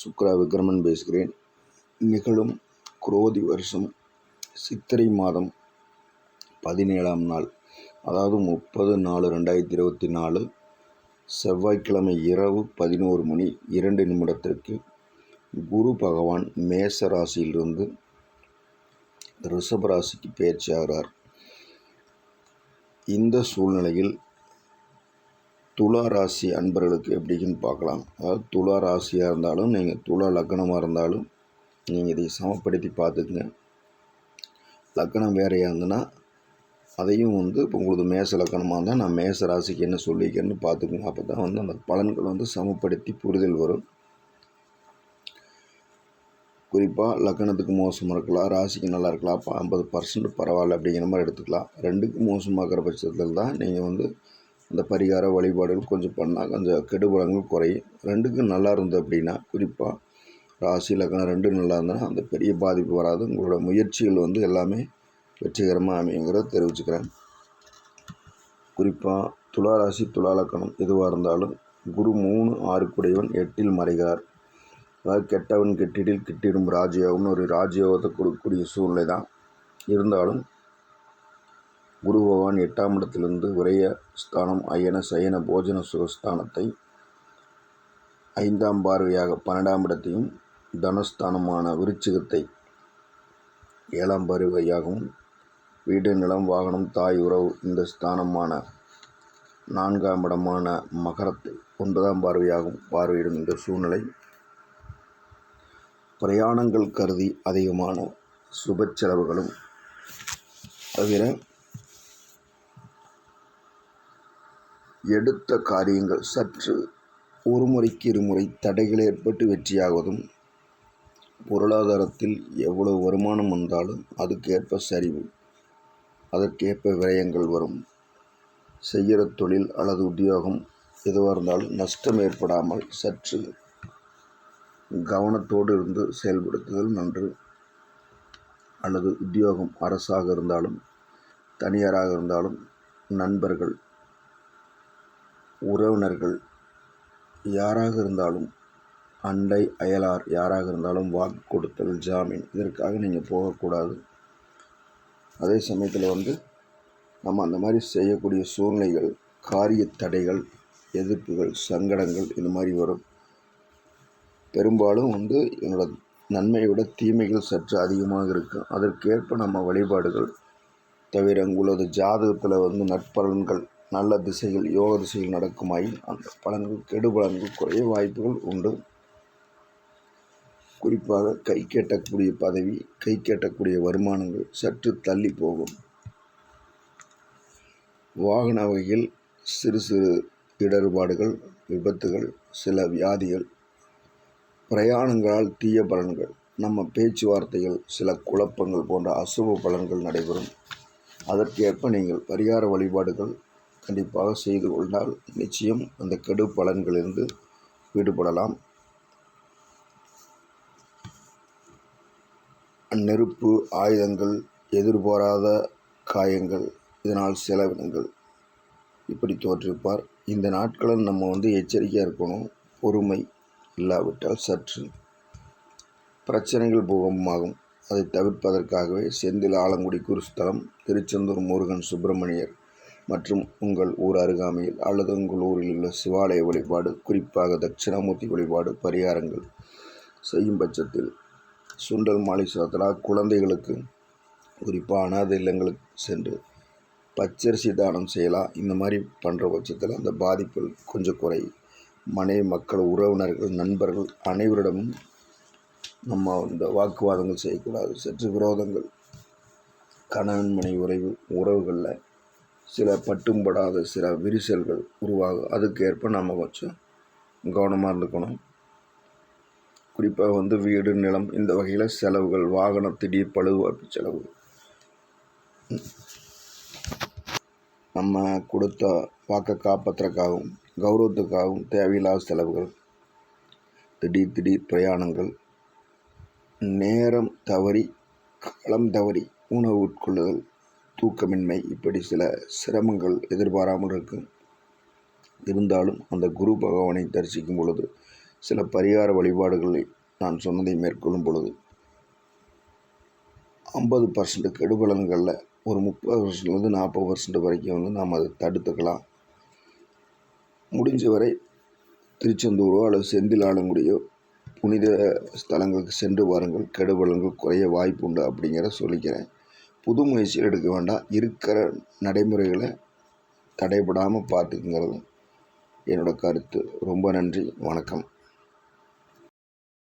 சுக்ரா விக்ரமன் பேசுகிறேன். நிகழும் குரோதி வருஷம் சித்திரை மாதம் பதினேழாம் நாள் அதாவது முப்பது நாலு ரெண்டாயிரத்தி இருபத்தி நாலு செவ்வாய்க்கிழமை இரவு பதினோரு மணி இரண்டு நிமிடத்திற்கு குரு பகவான் மேச ராசியிலிருந்து ரிஷப ராசிக்கு பயிற்சியாகிறார் இந்த சூழ்நிலையில் துலா ராசி அன்பர்களுக்கு எப்படின்னு பார்க்கலாம். அதாவது துலா ராசியாக இருந்தாலும் நீங்கள் துலா லக்னமாக இருந்தாலும் நீங்கள் இதை சமப்படுத்தி பார்த்துக்குங்க. லக்கணம் வேறையாக இருந்ததுன்னா அதையும் வந்து இப்போ உங்களுக்கு மேச லக்கணமாக இருந்தால் நான் மேச ராசிக்கு என்ன சொல்லிக்கிறேன்னு பார்த்துக்குங்க. அப்போ தான் வந்து அந்த பலன்கள் வந்து சமப்படுத்தி புரிதல் வரும். குறிப்பாக லக்கணத்துக்கு மோசமாக இருக்கலாம் ராசிக்கு நல்லா இருக்கலாம் அப்போ ஐம்பது பர்சன்ட் பரவாயில்ல அப்படிங்கிற மாதிரி எடுத்துக்கலாம். ரெண்டுக்கு மோசமாகிற பட்சத்தில் தான் நீங்கள் வந்து அந்த பரிகார வழிபாடுகள் கொஞ்சம் பண்ணால் கொஞ்சம் கெடுபலங்கள் குறையும் ரெண்டுக்கும் நல்லா இருந்தது அப்படின்னா குறிப்பாக ராசி லக்கணம் ரெண்டும் நல்லா இருந்தால் அந்த பெரிய பாதிப்பு வராது. உங்களோட முயற்சிகள் வந்து எல்லாமே வெற்றிகரமாக அமையுங்கிறத தெரிவிச்சுக்கிறேன். குறிப்பாக துலா ராசி துலா லக்கணம் எதுவாக இருந்தாலும் குரு மூணு ஆறுக்குடையவன் எட்டில் மறைகிறார். அதாவது கெட்டவன் கெட்டிடில் கிட்டிடும் ராஜயோகம்னு ஒரு ராஜயோகத்தை கொடுக்கக்கூடிய சூழ்நிலை தான் இருந்தாலும் குரு பகவான் எட்டாம் இடத்திலிருந்து விரய ஸ்தானம் அயன சயன போஜன சுகஸ்தானத்தை ஐந்தாம் பார்வையாக பன்னெண்டாம் இடத்தையும் தனஸ்தானமான விருச்சிகத்தை ஏழாம் பார்வையாகவும் வீடு நிலம் வாகனம் தாய் உறவு இந்த ஸ்தானமான நான்காம் இடமான மகரத்தை ஒன்பதாம் பார்வையாகவும் பார்வையிடும் இந்த சூழ்நிலை. பிரயாணங்கள் கருதி அதிகமான சுப செலவுகளும் தவிர எடுத்த காரியங்கள் சற்று ஒரு முறைக்கு இருமுறை தடைகள் ஏற்பட்டு வெற்றியாவதும் பொருளாதாரத்தில் எவ்வளவு வருமானம் வந்தாலும் அதுக்கேற்ப சரிவு அதற்கேற்ப விரயங்கள் வரும். செய்கிற தொழில் அல்லது உத்தியோகம் எதுவாக இருந்தாலும் நஷ்டம் ஏற்படாமல் சற்று கவனத்தோடு இருந்து செயல்படுத்துதல் நன்று. அல்லது உத்தியோகம் அரசாக இருந்தாலும் தனியாராக இருந்தாலும் நண்பர்கள் உறவினர்கள் யாராக இருந்தாலும் அண்டை அயலார் யாராக இருந்தாலும் வாக்கு கொடுத்தல் ஜாமீன். இதற்காக நீங்கள் போகக்கூடாது. அதே சமயத்தில் வந்து நம்ம அந்த மாதிரி செய்யக்கூடிய சூழ்நிலைகள் காரிய தடைகள் எதிர்ப்புகள் சங்கடங்கள் இந்த மாதிரி வரும். பெரும்பாலும் வந்து என்னோட நன்மையை விட தீமைகள் சற்று அதிகமாக இருக்கும் அதற்கேற்ப நம்ம வழிபாடுகள் தவிர உங்களது ஜாதகத்தில் வந்து நற்பலன்கள் நல்ல திசைகள் யோக திசைகள் நடக்குமாயின் அந்த பலன்கள் கெடு பலன்கள் குறைய வாய்ப்புகள் உண்டு. குறிப்பாக கை கேட்டக்கூடிய பதவி கை கேட்டக்கூடிய வருமானங்கள் சற்று தள்ளி போகும். வாகன வகையில் சிறு சிறு இடர்பாடுகள் விபத்துகள் சில வியாதிகள் பிரயாணங்களால் தீய பலன்கள் நம்ம பேச்சுவார்த்தைகள் சில குழப்பங்கள் போன்ற அசுப பலன்கள் நடைபெறும். அதற்கேற்ப நீங்கள் பரிகார வழிபாடுகள் கண்டிப்பாக செய்து கொண்டால் நிச்சயம் அந்த கெடு பலன்களிலிருந்து விடுபடலாம். நெருப்பு ஆயுதங்கள் எதிர்பாராத காயங்கள் இதனால் செலவினங்கள். இப்படி தோற்றிருப்பார் இந்த நாட்களில் நம்ம வந்து எச்சரிக்கையாக இருக்கணும். பொறுமை இல்லாவிட்டால் சற்று பிரச்சனைகள் பூகம்பமாகும். அதை தவிர்ப்பதற்காகவே செந்தில் ஆலங்குடி குருஸ்தலம் திருச்செந்தூர் முருகன் சுப்பிரமணியர் மற்றும் உங்கள் ஊர் அருகாமையில் அல்லது உங்கள் ஊரில் உள்ள சிவாலய வழிபாடு குறிப்பாக தட்சிணாமூர்த்தி வழிபாடு பரிகாரங்கள் செய்யும் பட்சத்தில் சுண்டல் மாலை சாத்தலா குழந்தைகளுக்கு குறிப்பாக அனாதை இல்லங்களுக்கு சென்று பச்சரிசி தானம் செய்யலாம். இந்த மாதிரி பண்ணுற பட்சத்தில் அந்த பாதிப்புகள் கொஞ்சம் குறை. மனைவி மக்கள் உறவினர்கள் நண்பர்கள் அனைவரிடமும் நம்ம இந்த வாக்குவாதங்கள் செய்யக்கூடாது. சற்று விரோதங்கள். கணவன் மனை உறவு உறவுகளில் சில பட்டும்படாத சில விரிசல்கள் உருவாகும் அதுக்கேற்ப நம்ம கொஞ்சம் கவனமாக இருந்துக்கணும். குறிப்பாக வந்து வீடு நிலம் இந்த வகையில் செலவுகள் வாகன திடீர் பழுதுபார்ப்பு செலவு. நம்ம கொடுத்த வாக்க காப்பாற்றுறதுக்காகவும் கௌரவத்துக்காகவும் தேவையில்லாத செலவுகள் திடீர் திடீர் பிரயாணங்கள் நேரம் தவறி காலம் தவறி உணவு உட்கொள்ளுதல் தூக்கமின்மை இப்படி சில சிரமங்கள் எதிர்பாராமல் இருக்கும். இருந்தாலும் அந்த குரு பகவானை தரிசிக்கும் பொழுது சில பரிகார வழிபாடுகளை நான் சொன்னதை மேற்கொள்ளும் பொழுது ஐம்பது பர்சன்ட் கெடுபலன்களில் ஒரு முப்பது பர்சன்ட்லேருந்து நாற்பது பர்சன்ட் வரைக்கும் வந்து நாம் அதை தடுத்துக்கலாம். முடிஞ்ச வரை திருச்செந்தூரோ அல்லது செந்தில் ஆலங்குடியோ புனித ஸ்தலங்களுக்கு சென்று வாருங்கள். கெடுபலன்கள் குறைய வாய்ப்பு உண்டு அப்படிங்கிற சொல்லிக்கிறேன். புது முயற்சிகள் எடுக்க வேண்டாம். இருக்கிற நடைமுறைகளை தடைபடாமல் பார்த்துக்குங்கிறது என்னோடய கருத்து. ரொம்ப நன்றி. வணக்கம்.